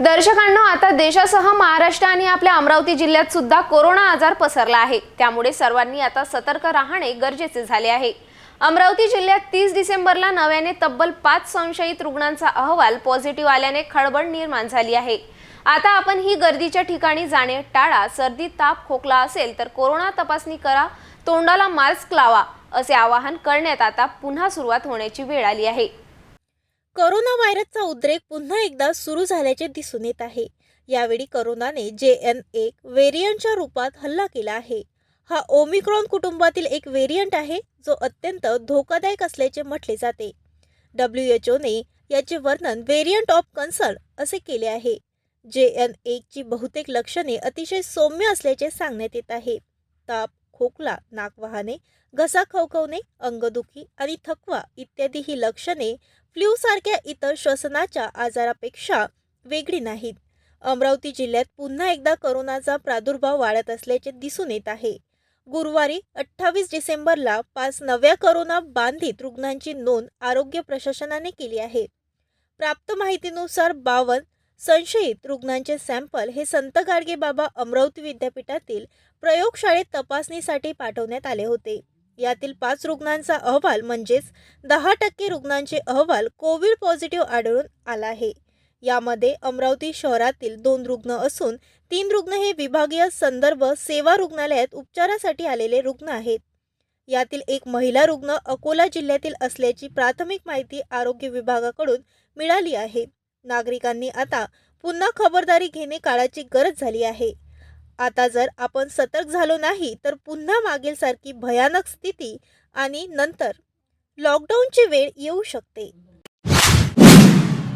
दर्शकांनो आता देशासह महाराष्ट्र आणि आपल्या अमरावती जिल्ह्यात सुद्धा कोरोना आजार पसरला आहे. त्यामुळे सर्वांनी आता सतर्क राहणे गरजेचे झाले आहे. अमरावती जिल्ह्यात तीस डिसेंबरला नव्याने तब्बल पाच संशयित रुग्णांचा अहवाल पॉझिटिव्ह आल्याने खळबळ निर्माण झाली आहे. आता आपण ही गर्दीच्या ठिकाणी जाणे टाळा सर्दी ताप खोकला असेल तर कोरोना तपासणी करा तोंडाला मास्क लावा असे आवाहन करण्यात आता पुन्हा सुरुवात होण्याची वेळ आली आहे. करोना व्हायरसचा उद्रेक पुन्हा एकदा सुरू झाल्याचे दिसून येत आहे. यावेळी करोनाने जे एन एक व्हेरियंटच्या रूपात हल्ला केला आहे. हा ओमिक्रॉन कुटुंबातील एक व्हेरियंट आहे जो अत्यंत धोकादायक असल्याचे म्हटले जाते. डब्ल्यू एच ओने याचे वर्णन व्हेरियंट ऑफ कन्सर्न असे केले आहे. जे एन एकची बहुतेक लक्षणे अतिशय सौम्य असल्याचे सांगण्यात येत आहे. ताप खोकला नाक वाहने घसा खवखवणे अंगदुखी आणि थकवा इत्यादी ही लक्षणे फ्ल्यू सारख्या इतर श्वसनाच्या आजारापेक्षा वेगळी नाहीत. अमरावती जिल्ह्यात पुन्हा एकदा करोनाचा प्रादुर्भाव वाढत असल्याचे दिसून येत आहे. गुरुवारी अठ्ठावीस डिसेंबरला पाच नव्या करोना बाधित रुग्णांची नोंद आरोग्य प्रशासनाने केली आहे. प्राप्त माहितीनुसार बावन्न संशयित रुग्णांचे सॅम्पल हे संत गाडगे बाबा अमरावती विद्यापीठातील प्रयोगशाळेत तपासणीसाठी पाठवण्यात आले होते. यातील पाच रुग्णांचा अहवाल म्हणजेच दहा टक्के रुग्णांचे अहवाल कोविड पॉझिटिव्ह आढळून आला आहे. यामध्ये अमरावती शहरातील दोन रुग्ण असून तीन रुग्ण हे विभागीय संदर्भ सेवा रुग्णालयात उपचारासाठी आलेले रुग्ण आहेत. यातील एक महिला रुग्ण अकोला जिल्ह्यातील असल्याची प्राथमिक माहिती आरोग्य विभागाकडून मिळाली आहे. नागरिकांनी आता पुन्हा खबरदारी घेणे काळाची गरज झाली आहे. आता जर आपण सतर्क झालो नाही तर पुन्हा मागील सारखी भयानक स्थिती आणि नंतर लॉकडाऊनची वेळ येऊ शकते.